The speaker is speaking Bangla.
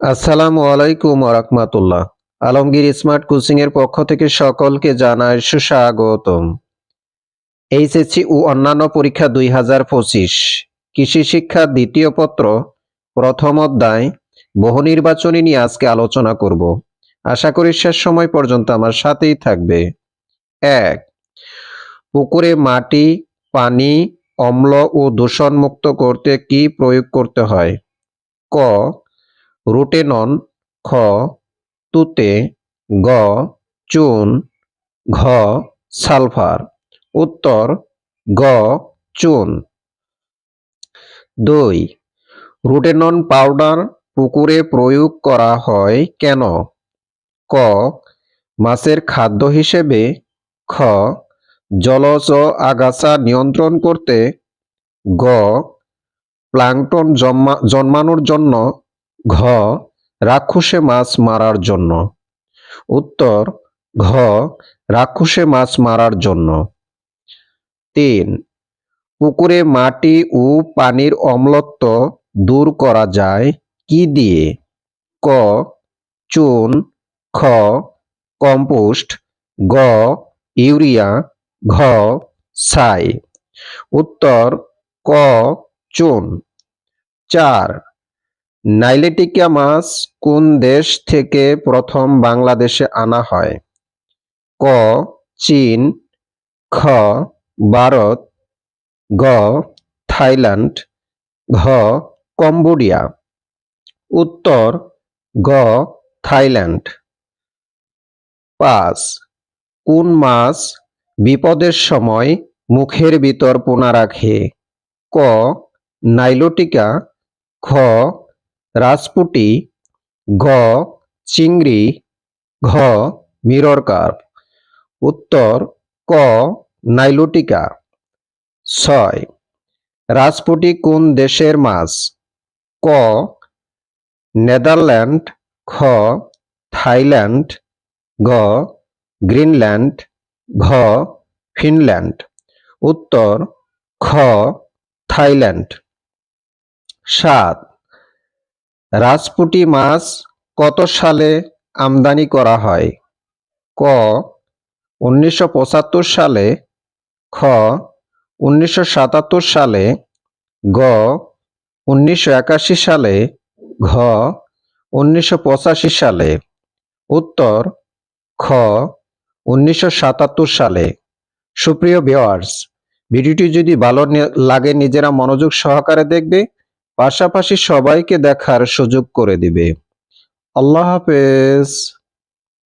আসসালামু আলাইকুম রাহমাতুল্লাহ। আলমগীর স্মার্ট কোচিং এর পক্ষ থেকে সকলকে জানায় সুস্বাগতম। এইচএসসি ও অন্যান্য পরীক্ষা দুই হাজার পঁচিশ। কৃষি শিক্ষা দ্বিতীয় পত্র, প্রথম অধ্যায়, বহু নির্বাচনী নিয়ে আজকে আলোচনা করব। আশা করি শেষ সময় পর্যন্ত আমার সাথেই থাকবে। এক, পুকুরে মাটি, পানি, অম্ল ও দূষণমুক্ত করতে কি প্রয়োগ করতে হয়? ক রুটেনন খ, তুতে, গ, চুন, ঘ, সালফার। উত্তর, গ, চুন। দুই রুটেনন পাউডার পুকুরে প্রয়োগ করা হয় কেন? ক, মাছের খাদ্য হিসেবে। খ, জলজ আগাছা নিয়ন্ত্রণ করতে। গ জন্মা জন্মানোর জন্য ঘ, রাক্ষসে মাছ মারার জন্য। উত্তর, ঘ, রাক্ষসে মাছ মারার জন্য। তিন, পুকুরে মাটি ও পানির অম্লত্ব দূর করা যায় কি দিয়ে? ক, চুন, খ, কম্পোস্ট, গ, ইউরিয়া, ঘ, ছাই। উত্তর, ক, চুন। চার নাইলেটিকা মাছ কোন দেশ থেকে প্রথম বাংলাদেশে আনা হয়? ক, চীন, খ, ভারত, গ, থাইল্যান্ড, ঘ, কম্বোডিয়া। উত্তর গ থাইল্যান্ড। পাঁচ, কোন মাছ বিপদের সময় মুখের ভিতর পোনা রাখে? ক, নাইলোটিকা, খ রাজপুটি, ঘ, চিংড়ি, ঘ, মিরর কার্প। উত্তর, ক, নাইলোটিকা। ছয়, রাজপুটি কোন দেশের মাছ? ক, নেদারল্যান্ড। খ, থাইল্যান্ড। গ, গ্রিনল্যান্ড। ঘ, ফিনল্যান্ড। উত্তর, খ, থাইল্যান্ড। সাত রাজপুটি মাছ কত সালে আমদানি করা হয়? ক, উনিশশো পঁচাত্তর সালে, খ, উনিশশো সাতাত্তর সালে, গ, উনিশশো একাশি সালে, ঘ, উনিশশো পঁচাশি সালে। উত্তর, খ, উনিশশো সাতাত্তর সালে। সুপ্রিয় ভিওয়ার্স ভিডিওটি যদি ভালো লাগে নিজেরা মনোযোগ সহকারে দেখবে। পাশাপাশি সবাইকে দেখার সুযোগ করে দিবে। আল্লাহ হাফেজ।